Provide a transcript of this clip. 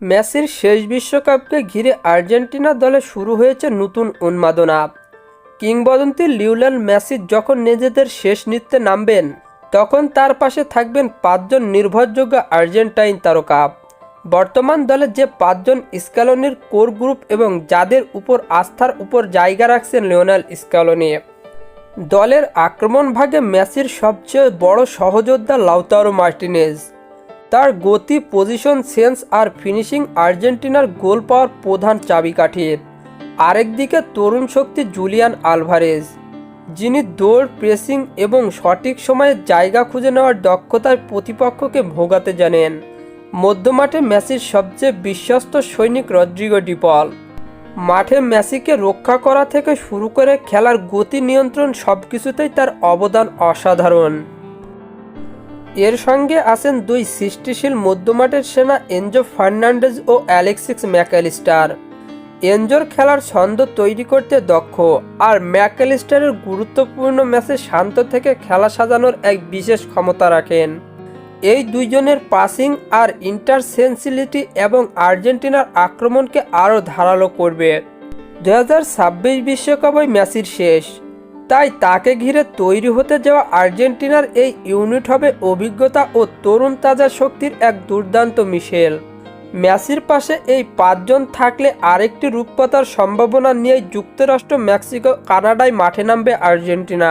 মেসির শেষ বিশ্বকাপকে ঘিরে আর্জেন্টিনা দলে শুরু হয়েছে নতুন উন্মাদনা। কিংবদন্তি লিওনেল মেসি যখন নিজেদের শেষ নৃত্যে নামবেন, তখন তার পাশে থাকবেন পাঁচজন নির্ভরযোগ্য আর্জেন্টাইন তারকা। বর্তমান দলে যে পাঁচজন স্ক্যালোনির কোর গ্রুপ এবং যাদের উপর আস্থার উপর জায়গা রাখছেন লিওনেল স্ক্যালোনি দলের আক্রমণ ভাগে মেসির সবচেয়ে বড় সহযোদ্ধা লাউতারো মার্টিনেজ। তার গতি পজিশন সেন্স আর ফিনিশিং আর্জেন্টিনার গোল পাওয়ার প্রধান চাবিকাঠি। আরেকদিকে তরুণ শক্তি জুলিয়ান আলভারেজ, যিনি দৌড় প্রেসিং এবং সঠিক সময়ে জায়গা খুঁজে নেওয়ার দক্ষতায় প্রতিপক্ষকে ভোগাতে জানেন। মধ্যমাঠে মেসির সবচেয়ে বিশ্বস্ত সৈনিক রদ্রিগো ডিপল। মাঠে মেসিকে রক্ষা করা থেকে শুরু করে খেলার গতি নিয়ন্ত্রণ সব কিছুতেই তার অবদান অসাধারণ। এর সঙ্গে আছেন দুই সৃষ্টিশীল মধ্যমাঠের সেনা এনজো ফার্নান্ডেজ ও অ্যালেক্সিস ম্যাকালিস্টার এনজোর খেলার ছন্দ তৈরি করতে দক্ষ আর ম্যাকালিস্টারের গুরুত্বপূর্ণ ম্যাচে শান্ত থেকে খেলা সাজানোর এক বিশেষ ক্ষমতা রাখেন। এই দুইজনের পাসিং আর ইন্টারসেন্সিলিটি এবং আর্জেন্টিনার আক্রমণকে আরও ধারালো করবে। দু হাজার ছাব্বিশ বিশ্বকাপই মেসির শেষ। তাই তাকে ঘিরে তৈরি হতে যাওয়া আর্জেন্টিনার এই ইউনিট হবে অভিজ্ঞতা ও তরুণ তাজা শক্তির এক দুর্দান্ত মিশেল। ম্যাসির পাশে এই পাঁচজন থাকলে আরেকটি রূপকথার সম্ভাবনা নিয়ে যুক্তরাষ্ট্র, মেক্সিকো, কানাডায় মাঠে নামবে আর্জেন্টিনা।